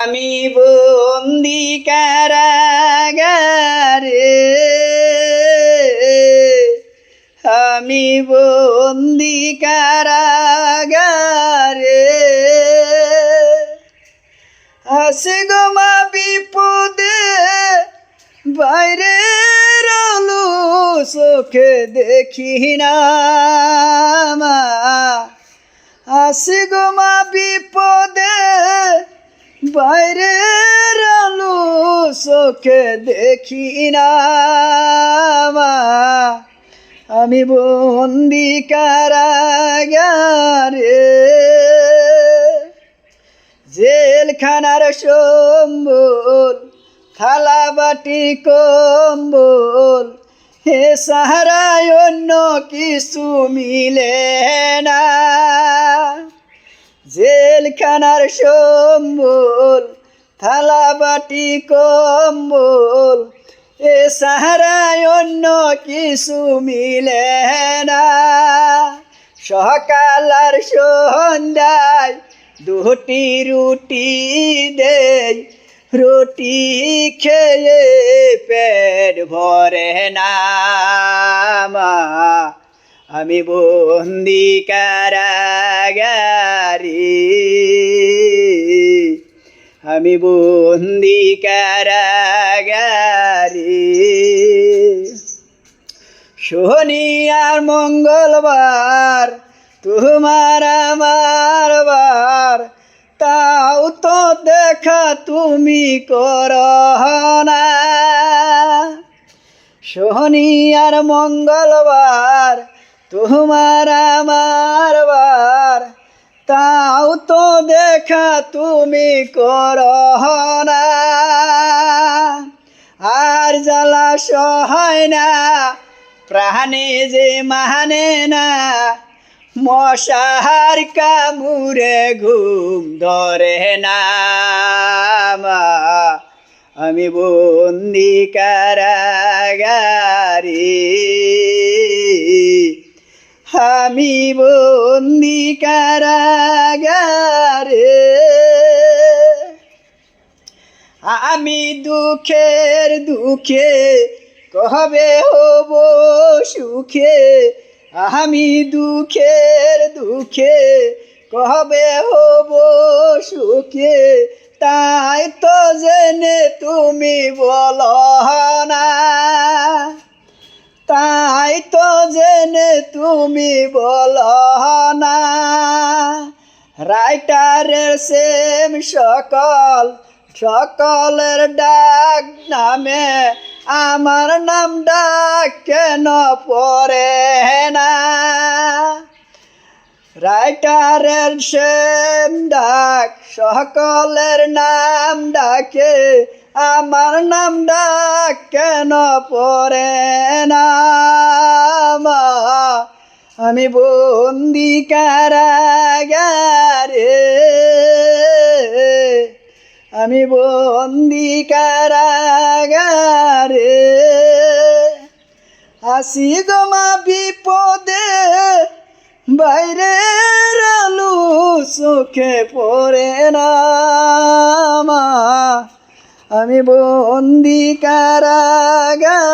আমি বন্দি কারাগারে, আমি বন্দি কারাগারে। আসে গো মা বিপদে বাইরে রলু চোখে দেখি না মা। আসে গো মা বিপদে বাইরে রলু চোখে দেখি না আমি বন্দি কারাগারে। জেলখানার সম্বল থালা বাটি কম্বল হে সাহারায় অন্য কিছু মিলে না। জেলখানার সম্বল থালা বাটি কম্বল, এ সাহারায় অন্য কিছু মিলে না। সকাল আর সন্ধ্যায় দুটি রুটি দেই, রুটি খেয়ে পেট ভরে না আমি বন্দি কারাগারি। আমি বন্দি কারাগারি। শনি আর মঙ্গলবার, তোমার আমার বার। তাও তো দেখা তুমি কর না আর মঙ্গলবার তোমার আমার বার, তাও তো দেখা তুমি কর না। আর জ্বালা সহায় না, প্রাণে যে মানে না, মশার কামুরে ঘুম ধরে না আমি বন্দি কারাগারি। বন্দি কারাগারে আমি দুঃখের দুঃখে কবে হব সুখে? আমি দুঃখের দুঃখে কবে হব সুখে? তাই তো জেনে তুমি বল না। তাই তো জেনে তুমি বল না। রাইটারের সেম সকল, সকলের ডাক নামে আমার নাম ডাক কেন পড়ে না? রাইটারের সেম ডাক সকলের নাম ডাকে, আমার নাম ডাক কেন পড়ে না? আমি বন্দি কারাগারে, আমি বন্দি কারাগারে আসি গমা বিপদে, বাইরে চোখে পড়ে না আমি বন্দি কারাগারে।